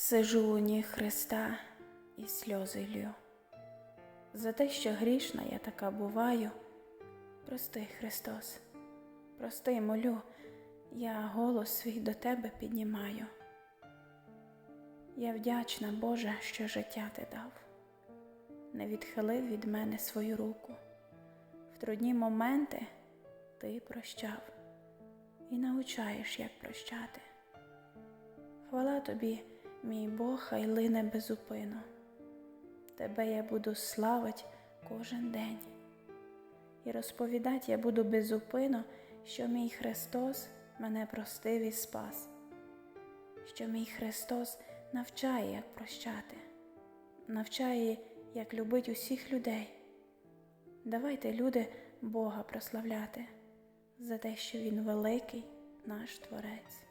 Сижу у ніг Христа і сльози лью. За те, що грішна я така буваю, прости, Христос, прости, молю, я голос свій до Тебе піднімаю. Я вдячна, Боже, що життя ти дав, не відхилив від мене свою руку. В трудні моменти ти прощав і научаєш, як прощати. Хвала тобі, мій Бог, хай лине безупину. Тебе я буду славить кожен день. І розповідати я буду безупину, що мій Христос мене простив і спас, що мій Христос навчає, як прощати, навчає, як любить усіх людей. Давайте, люди, Бога прославляти за те, що Він великий наш Творець.